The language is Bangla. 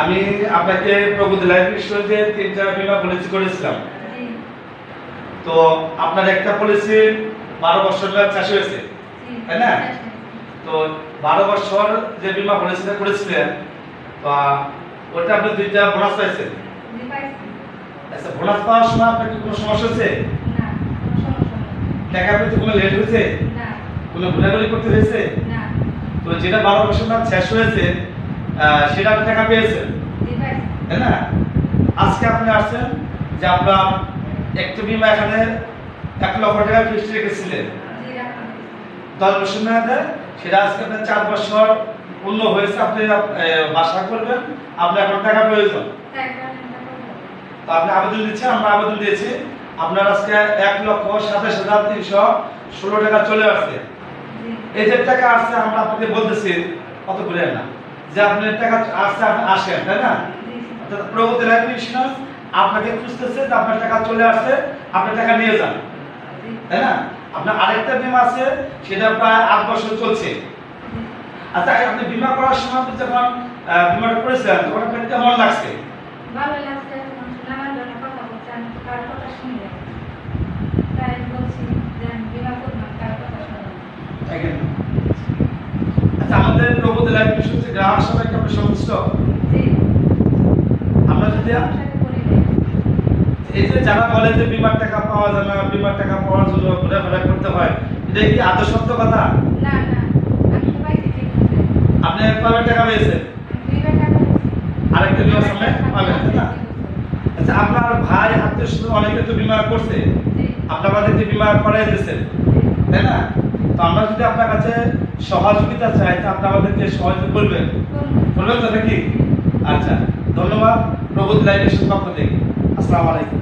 আমি আপনাকে প্রগতি লাইফ ইন্স্যুরেন্সে তিনটা বিমা পলিসি করেছিলাম। তো আপনার একটা পলিসি বারো বছর চাষ হয়েছে তাই না? তো বারো বছর যে বিমা পলিসিটা করেছিলেন তো ওটা আপনি দুইটা বোনাস পাইছেন। আচ্ছা বোনাস পাওয়ার সময় আপনার কি কোনো সমস্যা হয়েছে? না কোনো সমস্যা নেই টাকা পেতে কোনো লেট হয়েছে? না কোনো ঘোরাঘুরি করতে হয়েছে? না। তো যেটা বারো বছর না শেষ হয়েছে সেটা আপনি টাকা পেয়েছেন। তাই না? আজকে আপনি আসছেন যে আপনার একটু বিমা এখানে এক লক্ষ টাকা ফিক্সড রেখেছিলেন। দশ বছর সেটা আজকে আপনার চার বছর পূর্ণ হয়েছে আপনি বাসা করবেন আপনার এখন টাকা প্রয়োজন। তো আপনি আবেদন দিচ্ছেন আমরা আবেদন দিয়েছি আপনার আজকে এক লক্ষ সাতাশ হাজার তিনশো ষোলো টাকা চলে আসছে। যে টাকা আসছে আমরা আপনাকে বলতেছি কত করে না যে আপনার টাকা আসছে, আপনি আসেন, তাই না? অর্থাৎ প্রগতি লাইফ ইন্স্যুরেন্স আপনাকে খুঁজতেছে যে আপনার টাকা চলে আসছে, আপনি টাকা নিয়ে যান, তাই না? আপনার আরেকটা বিমা আছে, সেটা প্রায় আট বছর চলছে। আচ্ছা আপনি বিমা করার সময় যখন বিমাটা করেছিলেন, তখন আপনার কেমন লাগছে? ভালো লাগছে নানান ধরনের কথা বলছে আমি কার কথা শুনলে তাই আমি বলছি যে আমি বিমা করলাম কার কথা শুনলাম দেখেন আচ্ছা আমাদের প্রগতি লাইফ ইন্স্যুরেন্স গ্রাহক সবাইকে আপনি সন্তুষ্ট। আমরা যদি। এই যে যারা বলে যে বিমার টাকা পাওয়া যায় না বিমার টাকা পাওয়ার জন্য ঘোরাফেরা করতে হয় এটা কি আদৌ সত্য কথা? না না। আপনি কবে টাকা পেয়েছেন। আরেকটা বিমার সামনে? পাবেন না? আচ্ছা আপনার ভাই আত্মীয় স্বজন অনেকে তো বিমা করছে। জি। আপনি আমাদেরকে বিমা করাই দিয়েছেন? তাই না? তো আমরা যদি আপনার কাছে সহযোগিতা চাই তাহলে আপনি আমাদেরকে সহযোগিতা করবেন? বলবেন তো নাকি? আচ্ছা ধন্যবাদ। প্রবোধ লাইফের পক্ষ থেকে আসসালামু আলাইকুম।